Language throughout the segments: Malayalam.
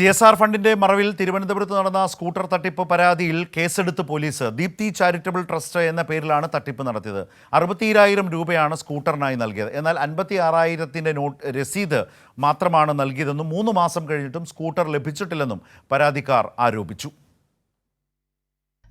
സി എസ് ആർ ഫണ്ടിന്റെ മറവിൽ തിരുവനന്തപുരത്ത് നടന്ന സ്കൂട്ടർ തട്ടിപ്പ് പരാതിയിൽ കേസെടുത്ത് പോലീസ് ദീപ്തി ചാരിറ്റബിൾ ട്രസ്റ്റ് എന്ന പേരിലാണ് തട്ടിപ്പ് നടത്തിയത്. അറുപത്തിരായിരം രൂപയാണ് സ്കൂട്ടറിനായി നൽകിയത്. എന്നാൽ അൻപത്തി ആറായിരത്തിന്റെ നോട്ട് രസീത് മാത്രമാണ് നൽകിയതെന്നും മൂന്ന് മാസം കഴിഞ്ഞിട്ടും സ്കൂട്ടർ ലഭിച്ചിട്ടില്ലെന്നും പരാതിക്കാർ ആരോപിച്ചു.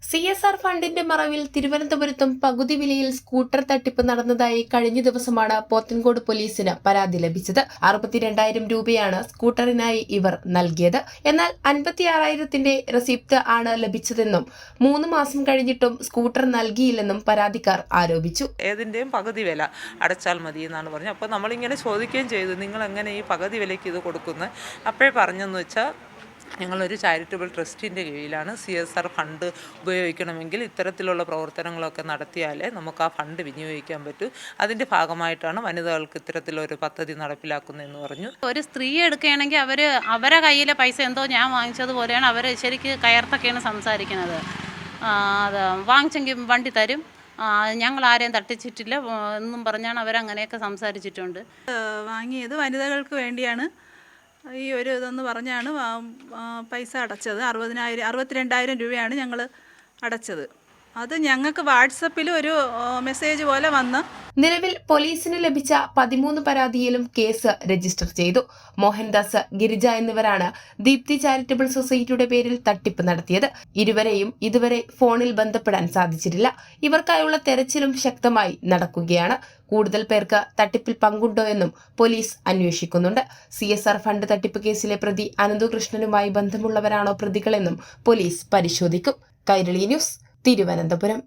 സി എസ് ആർ ഫണ്ടിന്റെ മറവിൽ തിരുവനന്തപുരത്തും പകുതി വിലയിൽ സ്കൂട്ടർ തട്ടിപ്പ് നടന്നതായി കഴിഞ്ഞ ദിവസമാണ് പോത്തൻകോട് പോലീസിന് പരാതി ലഭിച്ചത്. അറുപത്തിരണ്ടായിരം രൂപയാണ് സ്കൂട്ടറിനായി ഇവർ നൽകിയത്. എന്നാൽ അൻപത്തിയാറായിരത്തിന്റെ റെസിപ്റ്റ് ആണ് ലഭിച്ചതെന്നും മൂന്ന് മാസം കഴിഞ്ഞിട്ടും സ്കൂട്ടർ നൽകിയില്ലെന്നും പരാതിക്കാർ ആരോപിച്ചു. ഏതിന്റെയും പകുതി വില അടച്ചാൽ മതി എന്നാണ് പറഞ്ഞത്. അപ്പോൾ നമ്മളിങ്ങനെ ചോദിക്കുകയും ചെയ്തു നിങ്ങൾ എങ്ങനെ ഈ പകുതി വിലയ്ക്ക് ഇത് കൊടുക്കുന്നത് അപ്പോഴേ പറഞ്ഞെന്ന് വെച്ചാൽ ഞങ്ങളൊരു ചാരിറ്റബിൾ ട്രസ്റ്റിന്റെ കീഴിലാണ് സി എസ് ആർ ഫണ്ട് ഉപയോഗിക്കണമെങ്കിൽ ഇത്തരത്തിലുള്ള പ്രവർത്തനങ്ങളൊക്കെ നടത്തിയാലേ നമുക്ക് ആ ഫണ്ട് വിനിയോഗിക്കാൻ പറ്റൂ. അതിന്റെ ഭാഗമായിട്ടാണ് വനിതകൾക്ക് ഇത്തരത്തിലൊരു പദ്ധതി നടപ്പിലാക്കുന്നതെന്ന് പറഞ്ഞു. ഒരു സ്ത്രീ എടുക്കുകയാണെങ്കിൽ അവർ അവരെ കയ്യിലെ പൈസ എന്തോ ഞാൻ വാങ്ങിച്ചതുപോലെയാണ് അവർ ശരിക്ക് കയർത്തൊക്കെയാണ് സംസാരിക്കുന്നത്. അത് വാങ്ങിച്ചെങ്കിൽ വണ്ടി തരും. ഞങ്ങൾ ആരെയും തട്ടിച്ചിട്ടില്ല. എന്നും പറഞ്ഞാണ് അവരങ്ങനെയൊക്കെ സംസാരിച്ചിട്ടുണ്ട്. വാങ്ങിയത് വനിതകൾക്ക് വേണ്ടിയാണ്. ഈ ഒരു ഇതെന്ന് പറഞ്ഞാണ് പൈസ അടച്ചത്. അറുപതിനായിരം അറുപത്തിരണ്ടായിരം രൂപയാണ് ഞങ്ങൾ അടച്ചത്. അത് ഞങ്ങൾക്ക് വാട്സപ്പിൽ ഒരു മെസ്സേജ് പോലെ വന്ന്. നിലവിൽ പോലീസിന് ലഭിച്ച പതിമൂന്ന് പരാതിയിലും കേസ് രജിസ്റ്റർ ചെയ്തു. മോഹൻദാസ് ഗിരിജ എന്നിവരാണ് ദീപ്തി ചാരിറ്റബിൾ സൊസൈറ്റിയുടെ പേരിൽ തട്ടിപ്പ് നടത്തിയത്. ഇരുവരെയും ഇതുവരെ ഫോണിൽ ബന്ധപ്പെടാൻ സാധിച്ചിട്ടില്ല. ഇവർക്കായുള്ള തെരച്ചിലും ശക്തമായി നടക്കുകയാണ്. കൂടുതൽ പേർക്ക് തട്ടിപ്പിൽ പങ്കുണ്ടോ എന്നും പോലീസ് അന്വേഷിക്കുന്നുണ്ട്. സി എസ് ആർ ഫണ്ട് തട്ടിപ്പ് കേസിലെ പ്രതി അനന്തുകൃഷ്ണനുമായി ബന്ധമുള്ളവരാണോ പ്രതികളെന്നും പോലീസ് പരിശോധിക്കും. കൈരളി ന്യൂസ്. തിരുവനന്തപുരം.